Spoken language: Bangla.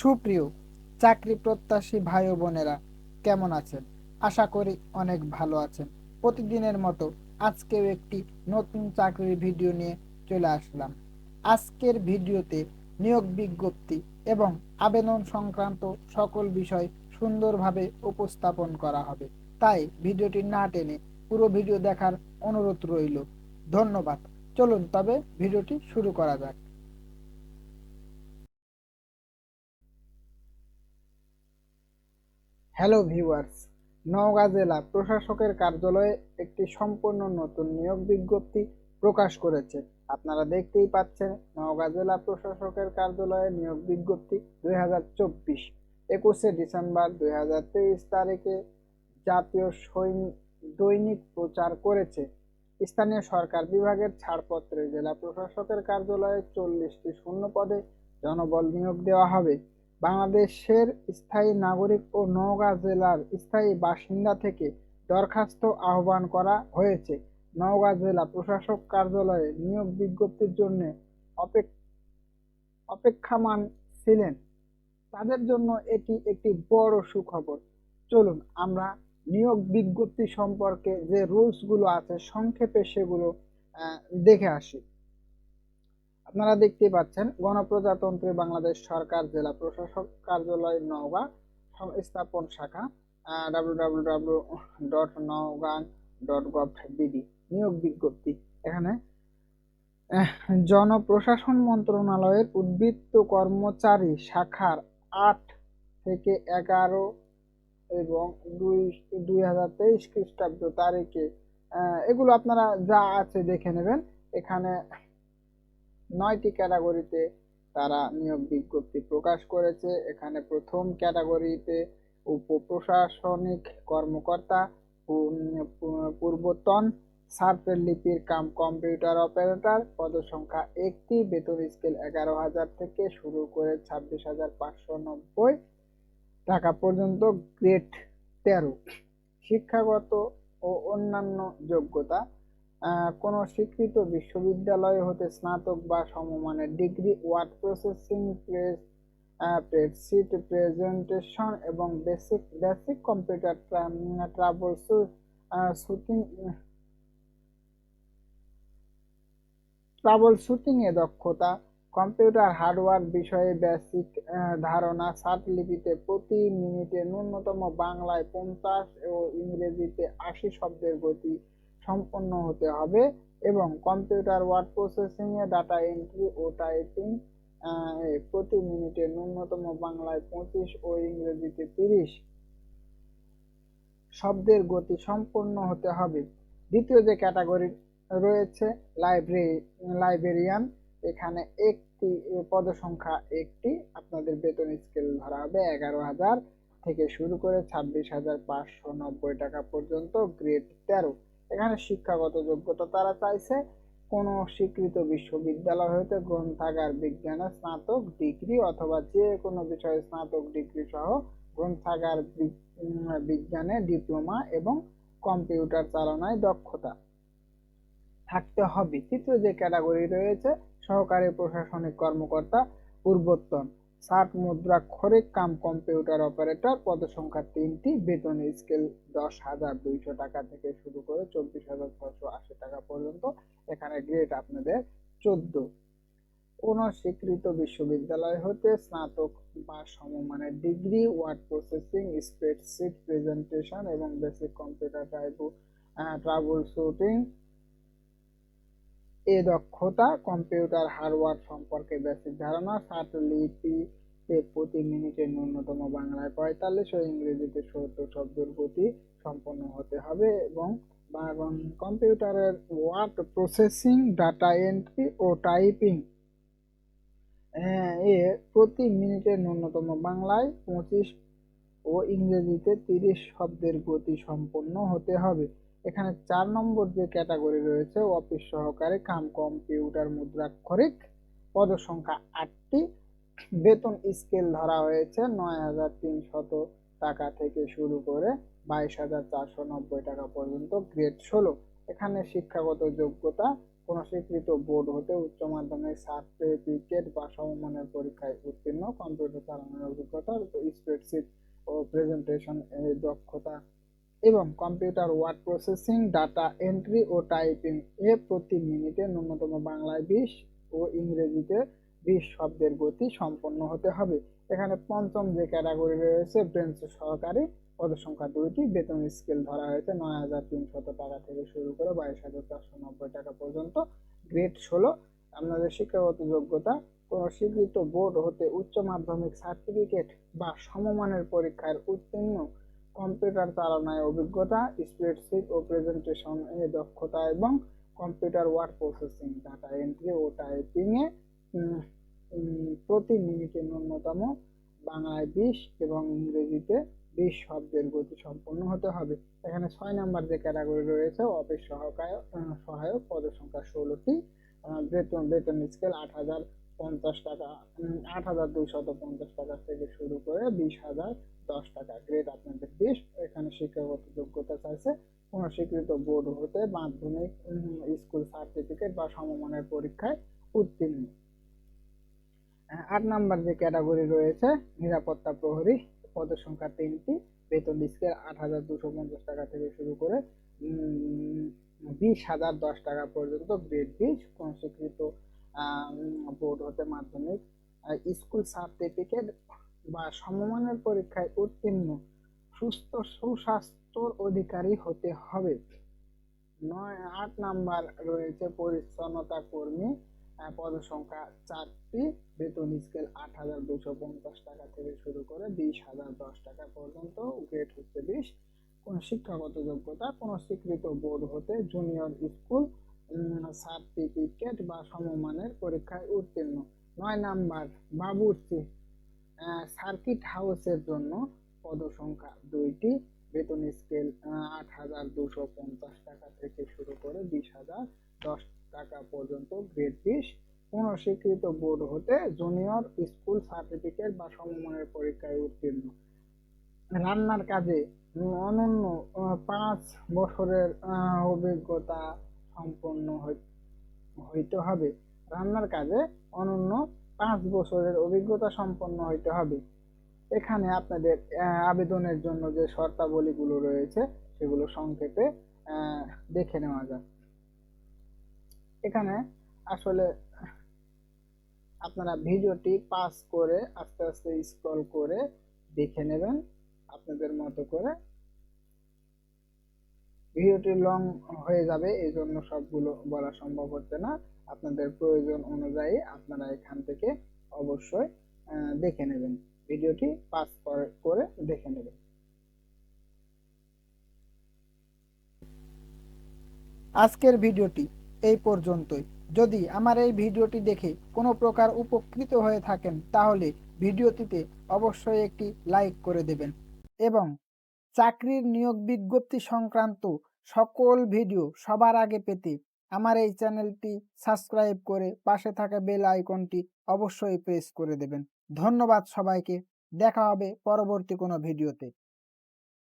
সুপ্রিয় চাকরি প্রত্যাশী ভাই ও বোনেরা, কেমন আছেন? আশা করি অনেক ভালো আছেন। প্রতিদিনের মতো আজকেও একটি নতুন চাকরির ভিডিও নিয়ে চলে আসলাম। আজকের ভিডিওতে নিয়োগ বিজ্ঞপ্তি এবং আবেদন সংক্রান্ত সকল বিষয় সুন্দরভাবে উপস্থাপন করা হবে। তাই ভিডিওটি না টেনে পুরো ভিডিও দেখার অনুরোধ রইল। ধন্যবাদ। চলুন তবে ভিডিওটি শুরু করা যাক। হ্যালো ভিউয়ার্স নওগাঁ জেলা প্রশাসকের কার্যালয়ে একটি সম্পূর্ণ নতুন নিয়োগ বিজ্ঞপ্তি প্রকাশ করেছে। আপনারা দেখতেই পাচ্ছেন নওগাঁ জেলা প্রশাসকের কার্যালয়ে নিয়োগ বিজ্ঞপ্তি দুই হাজার চব্বিশ, একুশে ডিসেম্বর দুই হাজার তেইশ তারিখে জাতীয় সৈনিক দৈনিক প্রচার করেছে। স্থানীয় সরকার বিভাগের ছাড়পত্রে জেলা প্রশাসকের কার্যালয়ে চল্লিশটি শূন্য পদে জনবল নিয়োগ দেওয়া হবে। বাংলাদেশের স্থায়ী নাগরিক ও নওগাঁ জেলার স্থায়ী বাসিন্দা থেকে দরখাস্ত আহ্বান করা হয়েছে। নওগাঁ জেলা প্রশাসক কার্যালয়ে নিয়োগ বিজ্ঞপ্তির জন্য অপেক্ষামান ছিলেন। তাদের জন্য এটি একটি বড় সুখবর। চলুন, আমরা নিয়োগ বিজ্ঞপ্তি সম্পর্কে যে রুলসগুলো আছে, সংক্ষেপে সেগুলো দেখে আসি। আপনারা দেখতে পাচ্ছেন, গণপ্রজাতন্ত্রী বাংলাদেশ সরকার জেলা প্রশাসক কার্যালয় নওগাঁ, সংস্থাপন শাখা W dot dot gov BD নিয়োগ বিজ্ঞপ্তি। এখানে জনপ্রশাসন মন্ত্রণালয়ের উদ্বৃত্ত কর্মচারী শাখার আট থেকে এগারো এবং দুই দুই হাজার তেইশ খ্রিস্টাব্দ তারিখে এগুলো আপনারা যা আছে দেখে নেবেন। এখানে নয়টি ক্যাটাগরিতে তারা নিয়োগ বিজ্ঞপ্তি প্রকাশ করেছে। এখানে প্রথম ক্যাটাগরিতে উপপ্রশাসনিক কর্মকর্তা পূর্বতন সার্ভের লিপির কাম কম্পিউটার অপারেটর। পদসংখ্যা একটি, বেতন স্কেল এগারো হাজার থেকে শুরু করে ছাব্বিশ হাজার পাঁচশো নব্বই টাকা পর্যন্ত, গ্রেড তেরো। শিক্ষাগত ও অন্যান্য যোগ্যতা কোন স্বীকৃত বিশ্ববিদ্যালয় হতে স্নাতক বা সমমানের degree, word processing press spreadsheet presentation এবং basic basic computer troubleshooting troubleshooting এ দক্ষতা, কম্পিউটার হার্ডওয়্যার বিষয়ে বেসিক ধারণা লিপিতে প্রতি মিনিটে ন্যূনতম বাংলায় পঞ্চাশ ও ইংরেজিতে আশি শব্দের গতি সম্পন্ন হতে হবে এবং কম্পিউটার ওয়ার্ড প্রসেসিং এ ডাটা এন্ট্রি ও টাইপিং প্রতি মিনিটে ন্যূনতম বাংলায় পঁচিশ ও ইংরেজিতে তিরিশ শব্দের গতি সম্পন্ন হতে হবে। দ্বিতীয় যে ক্যাটাগরি রয়েছে, লাইব্রেরি, লাইব্রেরিয়ান, এখানে একটি পদসংখ্যা একটি আপনাদের বেতন স্কেল ধরা হবে এগারো হাজার থেকে শুরু করে ছাব্বিশ হাজার পাঁচশো নব্বই টাকা পর্যন্ত, গ্রেড তেরো। এখানে শিক্ষাগত যোগ্যতা তারা চাইছে। কোন স্বীকৃত বিশ্ববিদ্যালয় হতে গ্রন্থাগার বিজ্ঞানে স্নাতক ডিগ্রি অথবা যে কোনো বিষয়ে স্নাতক ডিগ্রি সহ গ্রন্থাগার বিজ্ঞানে ডিপ্লোমা এবং কম্পিউটার চালনায় দক্ষতা থাকতে হবে। তৃতীয় যে ক্যাটাগরি রয়েছে, সহকারী প্রশাসনিক কর্মকর্তা পূর্বতন ষাট মুদ্রাক্ষরিক কাম কম্পিউটার অপারেটর, পদসংখ্যা তিনটি, বেতন স্কেল দশ হাজার দুইশো টাকা থেকে শুরু করে চব্বিশ হাজার ছশো আশি টাকা পর্যন্ত। এখানে গ্রেড আপনাদের চোদ্দ। কোন স্বীকৃত বিশ্ববিদ্যালয় হতে স্নাতক বা সমমানের degree, word processing, spreadsheet presentation এবং basic computer type troubleshooting এ দক্ষতা কম্পিউটার হার্ডওয়্যার সম্পর্কে বেসিক ধারণা। ষাট লিপিতে প্রতি মিনিটে ন্যূনতম বাংলায় পঁয়তাল্লিশ ও ইংরেজিতে সত্তর শব্দের গতি সম্পন্ন হতে হবে এবং কম্পিউটারের ওয়ার্ড প্রসেসিং, ডাটা এন্ট্রি ও টাইপিং। এ প্রতি মিনিটে ন্যূনতম বাংলায় পঁচিশ ও ইংরেজিতে তিরিশ শব্দের গতি সম্পন্ন হতে হবে। এখানে চার নম্বর যে ক্যাটাগরি রয়েছে, অফিস সহকারে, কাম কম্পিউটার, মুদ্রাক্ষরিক পদ সংখ্যা আটটি, বেতন স্কেল ধরা হয়েছে নয় হাজার তিনশত টাকা থেকে শুরু করে বাইশ হাজার চারশো নব্বই টাকা পর্যন্ত, গ্রেড ষোলো। এখানে শিক্ষাগত যোগ্যতা, কোনো স্বীকৃত বোর্ড হতে উচ্চ মাধ্যমিক, সার্টিফিকেট বা সমমানের পরীক্ষায় উত্তীর্ণ, কম্পিউটার চালানোর অভিজ্ঞতা, স্প্রেডশিট ও প্রেজেন্টেশন দক্ষতা এবং computer word processing, data entry ও টাইপিং এ প্রতি মিনিটে ন্যূনতম বাংলায় বিশ ও ইংরেজিতে বিশ শব্দের গতি সম্পন্ন হতে হবে। এখানে পঞ্চম যে ক্যাটাগরি রয়েছে, ব্রেঞ্চ সহকারী পদের সংখ্যা দুইটি, বেতন স্কেল ধরা হয়েছে নয় হাজার তিনশত টাকা থেকে শুরু করে বাইশ হাজার চারশো নব্বই টাকা পর্যন্ত। গ্রেড ষোলো, আপনাদের শিক্ষাগত যোগ্যতা, কোনো স্বীকৃত বোর্ড হতে উচ্চ মাধ্যমিক সার্টিফিকেট বা সমমানের পরীক্ষার উত্তীর্ণ কম্পিউটার চালনায় অভিজ্ঞতা স্প্রেডশিট ও প্রেজেন্টেশন এ দক্ষতা এবং computer word processing data entry ও টাইপিং এ প্রতি মিনিটে ন্যূনতম বাংলায় বিশ এবং ইংরেজিতে বিশ শব্দের গতি সম্পন্ন হতে হবে। এখানে ছয় নাম্বার যে ক্যাটাগরি রয়েছে অফিস সহকায়ক সহায়ক, পদের সংখ্যা ষোলোটি বেতন বেতন স্কেল আট হাজার পঞ্চাশ টাকা আট হাজার দুইশত পঞ্চাশ টাকা থেকে শুরু করে বিশ হাজার দশ টাকা গ্রেড আপনাদের বিশ এখানে শিক্ষাগত যোগ্যতা চাইছে। কোন স্বীকৃত বোর্ড হতে মাধ্যমিক স্কুল সার্টিফিকেট বা সমমানের পরীক্ষায় উত্তীর্ণ। আট নাম্বার যে ক্যাটাগরি রয়েছে, নিরাপত্তা প্রহরী, পদের সংখ্যা তিনটি। বেতন স্কেল আট হাজার দুশো পঞ্চাশ টাকা থেকে শুরু করে বিশ হাজার দশ টাকা পর্যন্ত গ্রেড বিশ কোন স্বীকৃত বোর্ড হতে মাধ্যমিক স্কুল সার্টিফিকেট বা সমমানের পরীক্ষায় উত্তীর্ণ, সুস্থ সুস্বাস্থ্যর অধিকারী হতে হবে। নয়, আট নাম্বার রয়েছে পরিচ্ছন্নতা কর্মী পদ সংখ্যা চারটি, বেতন স্কেল আট হাজার দুশো পঞ্চাশ টাকা থেকে শুরু করে বিশ হাজার দশ টাকা পর্যন্ত গ্রেড হচ্ছে বিশ। কোন শিক্ষাগত যোগ্যতা, কোন স্বীকৃত বোর্ড হতে জুনিয়র স্কুল সার্টিফিকেট বা সমমানের পরীক্ষায় উত্তীর্ণ। নয় নাম্বার, বাবুর্চি। সার্কিট হাউসের জন্য পদ সংখ্যা দুইটি, বেতন স্কেল আট হাজার দুশো পঞ্চাশ টাকা থেকে শুরু করে বিশ হাজার দশ টাকা পর্যন্ত গ্রেড বিশ। কোন স্বীকৃত বোর্ড হতে জুনিয়র স্কুল সার্টিফিকেট বা সমমানের পরীক্ষায় উত্তীর্ণ। রান্নার কাজে অনন্য পাঁচ বছরের অভিজ্ঞতা সম্পন্ন হইতে হবে। রান্নার কাজে অনন্য পাঁচ বছরের অভিজ্ঞতা সম্পন্ন হইতে হবে। এখানে আপনাদের আবেদনের জন্য যে শর্তাবলীগুলো রয়েছে, সেগুলো সংক্ষেপে দেখে নেওয়া যাক। এখানে আসলে আপনারা ভিডিওটি পাস করে আস্তে আস্তে স্ক্রল করে দেখে নেবেন, আপনাদের মতো করে ভিডিওটি লং হয়ে যাবে এই জন্য সবগুলো বলা সম্ভব হচ্ছে না। আপনাদের প্রয়োজন অনুযায়ী আপনারা এখান থেকে অবশ্যই দেখে নেবেন। ভিডিওটি পাস করে দেখে নেবেন। আজকের ভিডিওটি এই পর্যন্তই। যদি আমার এই ভিডিওটি দেখে কোনো প্রকার উপকৃত হয়ে থাকেন, তাহলে ভিডিওটিতে অবশ্যই একটি লাইক করে দেবেন এবং চাকরির নিয়োগ বিজ্ঞপ্তি সংক্রান্ত সকল ভিডিও সবার আগে পেতে আমার এই চ্যানেলটি সাবস্ক্রাইব করে পাশে থাকা বেল আইকনটি অবশ্যই প্রেস করে দেবেন। ধন্যবাদ সবাইকে। দেখা হবে পরবর্তী কোনো ভিডিওতে।